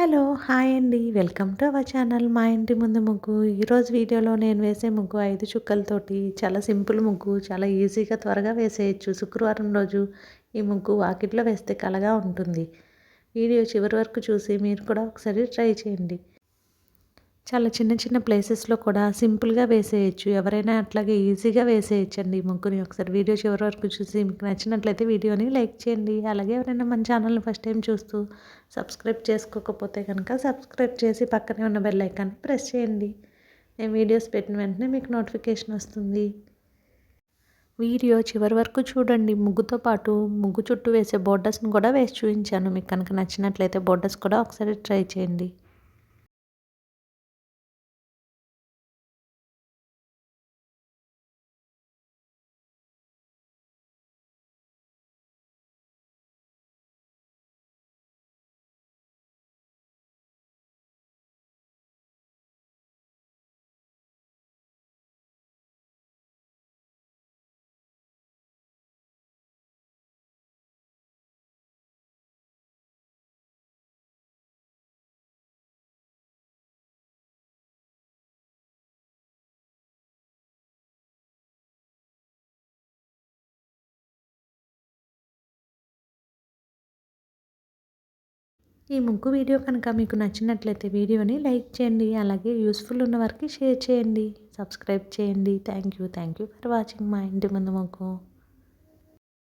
Hello hi అండి. Welcome to our channel మా ఇంటి ముందు ముగ్గు. ఈరోజు వీడియోలో నేను వేసే ముగ్గు ఐదు చుక్కలతోటి చాలా సింపుల్ ముగ్గు చాలా ఈజీగా త్వరగా వేసేయచ్చు. శుక్రవారం రోజు ఈ ముగ్గు వాకిట్లో వేస్తే కలగా ఉంటుంది. వీడియో చివరి వరకు చూసి మీరు కూడా ఒకసారి ట్రై చేయండి. చాలా చిన్న చిన్న ప్లేసెస్లో కూడా సింపుల్గా వేసేయచ్చు. ఎవరైనా అట్లాగే ఈజీగా వేసేయచ్చండి ఈ ముగ్గుని ఒకసారి. వీడియో చివరి వరకు చూసి మీకు నచ్చినట్లయితే వీడియోని లైక్ చేయండి. అలాగే ఎవరైనా మన ఛానల్ని ఫస్ట్ టైం చూస్తూ సబ్స్క్రైబ్ చేసుకోకపోతే కనుక సబ్స్క్రైబ్ చేసి పక్కనే ఉన్న బెల్ ఐకాన్ని ప్రెస్ చేయండి. నేను వీడియోస్ పెట్టిన వెంటనే మీకు నోటిఫికేషన్ వస్తుంది. వీడియో చివరి వరకు చూడండి. ముగ్గుతో పాటు ముగ్గు చుట్టూ వేసే బోర్డర్స్ని కూడా వేసి చూపించాను. మీకు కనుక నచ్చినట్లయితే బోర్డర్స్ కూడా ఒకసారి ట్రై చేయండి. ఈ ముగ్గు వీడియో కనుక మీకు నచ్చినట్లయితే వీడియోని లైక్ చేయండి అలాగే యూస్ఫుల్ ఉన్న వారికి షేర్ చేయండి సబ్స్క్రైబ్ చేయండి. Thank you thank you for watching మా ఇంటి ముందు ముగ్గు.